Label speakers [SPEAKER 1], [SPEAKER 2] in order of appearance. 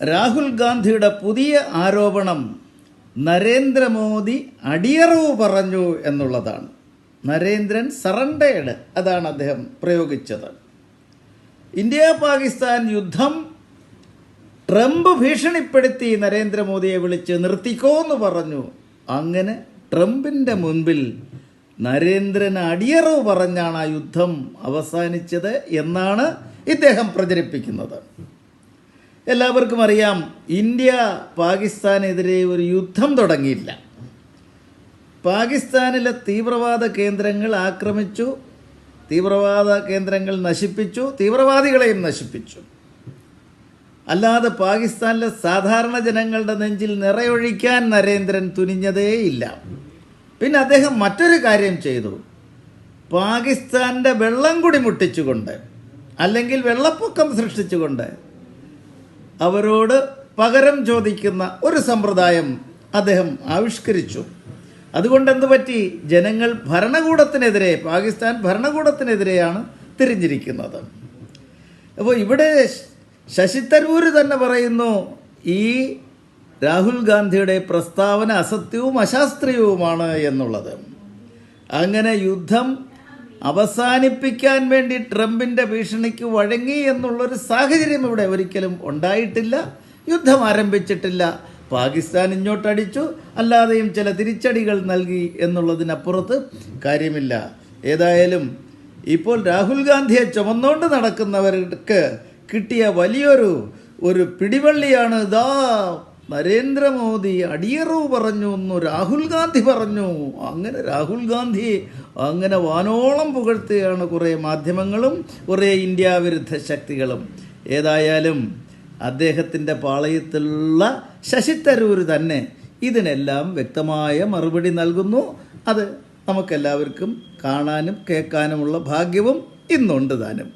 [SPEAKER 1] രാഹുൽ ഗാന്ധിയുടെ പുതിയ ആരോപണം നരേന്ദ്രമോദി അടിയറവ് പറഞ്ഞു എന്നുള്ളതാണ്. നരേന്ദ്രൻ സറണ്ടേഡ് അതാണ് അദ്ദേഹം പ്രയോഗിച്ചത്. ഇന്ത്യ പാകിസ്ഥാൻ യുദ്ധം ട്രംപ് ഭീഷണിപ്പെടുത്തി നരേന്ദ്രമോദിയെ വിളിച്ച് നിർത്തിക്കോ എന്ന് പറഞ്ഞു. അങ്ങനെ ട്രംപിന്റെ മുൻപിൽ നരേന്ദ്രൻ അടിയറവ് പറഞ്ഞാണ് ആ യുദ്ധം അവസാനിച്ചത് എന്നാണ് ഇദ്ദേഹം പ്രചരിപ്പിക്കുന്നത്. എല്ലാവർക്കും അറിയാം ഇന്ത്യ പാകിസ്ഥാനെതിരെ ഒരു യുദ്ധം തുടങ്ങിയില്ല. പാകിസ്ഥാനിലെ തീവ്രവാദ കേന്ദ്രങ്ങൾ ആക്രമിച്ചു തീവ്രവാദ കേന്ദ്രങ്ങൾ നശിപ്പിച്ചു തീവ്രവാദികളെയും നശിപ്പിച്ചു. അല്ലാതെ പാകിസ്ഥാനിലെ സാധാരണ ജനങ്ങളുടെ നെഞ്ചിൽ നിറയൊഴിക്കാൻ നരേന്ദ്രൻ തുനിഞ്ഞതേയില്ല. പിന്നെ അദ്ദേഹം മറ്റൊരു കാര്യം ചെയ്തു. പാകിസ്ഥാന്റെ വെള്ളം കൂടി മുട്ടിച്ചുകൊണ്ട് അല്ലെങ്കിൽ വെള്ളപ്പൊക്കം സൃഷ്ടിച്ചുകൊണ്ട് അവരോട് പകരം ചോദിക്കുന്ന ഒരു സമ്പ്രദായം അദ്ദേഹം ആവിഷ്കരിച്ചു. അതുകൊണ്ട് എന്ത് പറ്റി? ജനങ്ങൾ ഭരണകൂടത്തിനെതിരെ പാകിസ്ഥാൻ ഭരണകൂടത്തിനെതിരെയാണ് തിരിഞ്ഞിരിക്കുന്നത്. അപ്പോൾ ഇവിടെ ശശി തരൂർ തന്നെ പറയുന്നു ഈ രാഹുൽ ഗാന്ധിയുടെ പ്രസ്താവന അസത്യവും അശാസ്ത്രീയവുമാണ് എന്നുള്ളത്. അങ്ങനെ യുദ്ധം അവസാനിപ്പിക്കാൻ വേണ്ടി ട്രംപിന്റെ ഭീഷണിക്ക് വഴങ്ങി എന്നുള്ളൊരു സാഹചര്യം ഇവിടെ ഒരിക്കലും ഉണ്ടായിട്ടില്ല. യുദ്ധം ആരംഭിച്ചിട്ടില്ല. പാകിസ്ഥാൻ ഇങ്ങോട്ടടിച്ചു. അല്ലാതെയും ചില തിരിച്ചടികൾ നൽകി എന്നുള്ളതിനപ്പുറത്ത് കാര്യമില്ല. ഏതായാലും ഇപ്പോൾ രാഹുൽ ഗാന്ധിയെ ചുമന്നുകൊണ്ട് നടക്കുന്നവർക്ക് കിട്ടിയ വലിയൊരു ഒരു പിടിവള്ളിയാണ് ഇതാ നരേന്ദ്രമോദി അടിയറവ് പറഞ്ഞു എന്ന് രാഹുൽ ഗാന്ധി പറഞ്ഞു. അങ്ങനെ രാഹുൽ ഗാന്ധി അങ്ങനെ വാനോളം പുകഴ്ത്തുകയാണ് കുറേ മാധ്യമങ്ങളും കുറേ ഇന്ത്യ വിരുദ്ധ ശക്തികളും. ഏതായാലും അദ്ദേഹത്തിന്റെ പാളയത്തിലുള്ള ശശി തരൂർ തന്നെ ഇതിനെല്ലാം വ്യക്തമായ മറുപടി നൽകുന്നു. അത് നമുക്കെല്ലാവർക്കും കാണാനും കേൾക്കാനുമുള്ള ഭാഗ്യവും ഇന്നുണ്ട് താനും.